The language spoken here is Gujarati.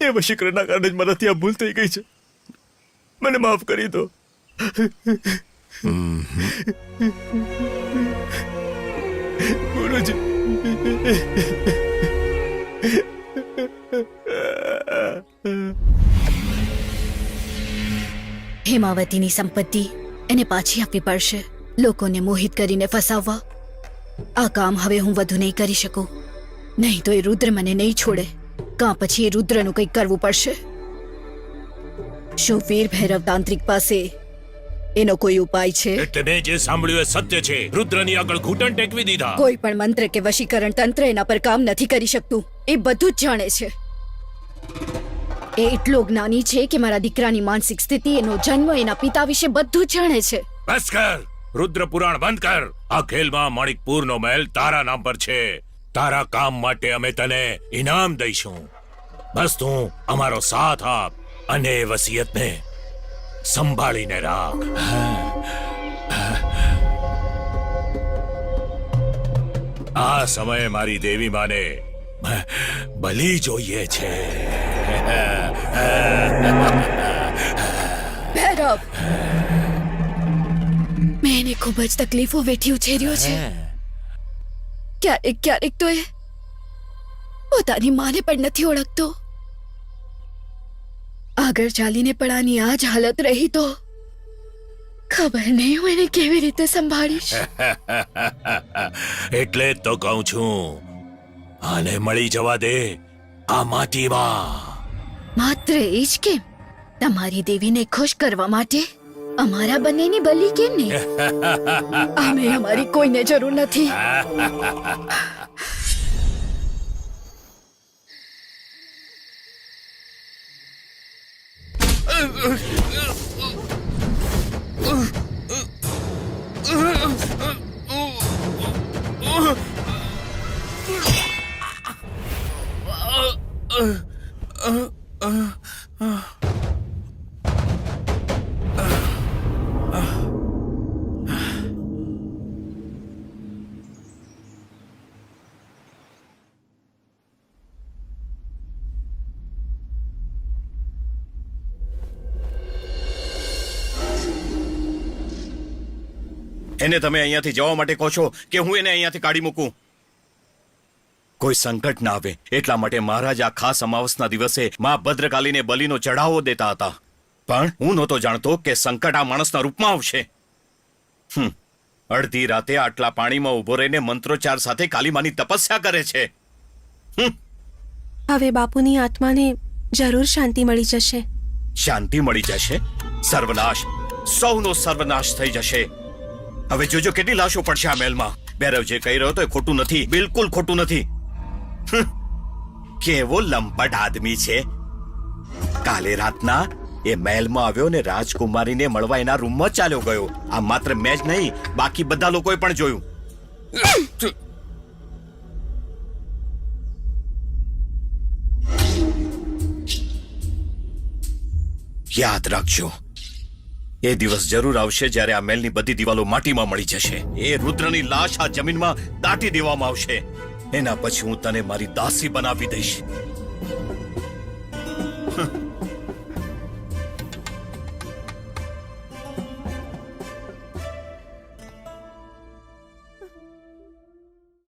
એ વશીકરણના કારણે જ મારાથી આ ભૂલ થઈ ગઈ છે. મને માફ કરી દો. ગુરુજી. હેમાવતીની સંપત્તિ એને પાછી આપવી પડશે. લોકોને મોહિત કરીને ફસાવવા. આ કામ હવે હું વધુ નહીં કરી શકું. નહીં તો એ રુદ્ર મને નહીં છોડે. કાં પછી એ રુદ્રનું કંઈક કરવું પડશે? શું વીર ભૈરવ તાંત્રિક પાસે એનો કોઈ ઉપાય છે? એટલે મેં જે સાંભળ્યું એ સત્ય છે. રુદ્રની આગળ ઘૂંટણ ટેકવી દીધા. કોઈ પણ મંત્ર કે વશીકરણ તંત્ર એના પર કામ નથી કરી શકતું. એ બધું જ જાણે છે. એ એટલો જ્ઞાની છે કે મારા દીકરાની માનસિક સ્થિતિ એનો જન્મ એના પિતા વિશે બધું જાણે છે. બસ કર. રુદ્ર પુરાણ બંધ કર. આ ખેલમાં માણિકપુરનો મહેલ તારા નામ પર છે. તારા કામ માટે અમે તને ઇનામ દઈશું. બસ તું અમારો સાથ આપ અને વસિયતને સંભાળીને રાખ. આ સમયે મારી દેવી માને બલી જોઈએ છે. ભૈરવ! મેં ખૂબ જ તકલીફો વેઠી ઉછેર્યો છે. ક્યારેક ક્યારેક તો એ પોતાની માને પણ નથી ઓળખતો. આગળ ચાલીને પણ આની આ જ હાલત રહી તો ખબર નહીં હું એને કેવી રીતે સંભાળીશ. એટલે જ તો કહું છું આને મળી જવા દે આ માટીમાં માત્ર એ જ કેમ? તમારી દેવીને ખુશ કરવા માટે અમારા બંનેની બલી કેમ નહીં? અમે અમારી કોઈને જરૂર નથી. Uh, uh, uh. એને તમે અહીંયાથી જવા માટે કહો છો કે હું એને અહીંયાથી કાઢી મૂકું? કોઈ સંકટ ના આવે. એટલા માટે મહારાજ આ ખાસ અમાવસના દિવસે માં ભદ્રકાલીને બલિનો ચઢાવો દેતા હતા. પણ હું નહોતો જાણતો કે સંકટ આ માણસના રૂપમાં આવશે. હમ. અડધી રાતે આટલા પાણીમાં ઊભો રહીને મંત્રોચ્ચાર સાથે કાલીમાની તપસ્યા કરે છે. હવે બાપુની આત્માને જરૂર શાંતિ મળી જશે. શાંતિ મળી જશે. સર્વનાશ. સૌનો સર્વનાશ થઈ જશે. હવે જોજો કેટલી લાશો પડશે આ મહેલમાં. બેરવ જે કહી રહ્યો તો એ ખોટું નથી, બિલકુલ ખોટું નથી. કેવો લંપટ આદમી છે. કાલે રાતના એ મહેલમાં આવ્યો ને રાજકુમારીને મળવા એના રૂમમાં ચાલ્યો ગયો. આ માત્ર મેં જ નહીં, બાકી બધા લોકોએ પણ જોયું. યાદ રાખજો. એ દિવસ જરૂર આવશે જ્યારે આ મહેલની બધી દિવાલો માટીમાં મળી જશે એ રુદ્રની લાશ આ જમીનમાં દાટી દેવામાં આવશે એના પછી હું તને મારી દાસી બનાવી દઈશ.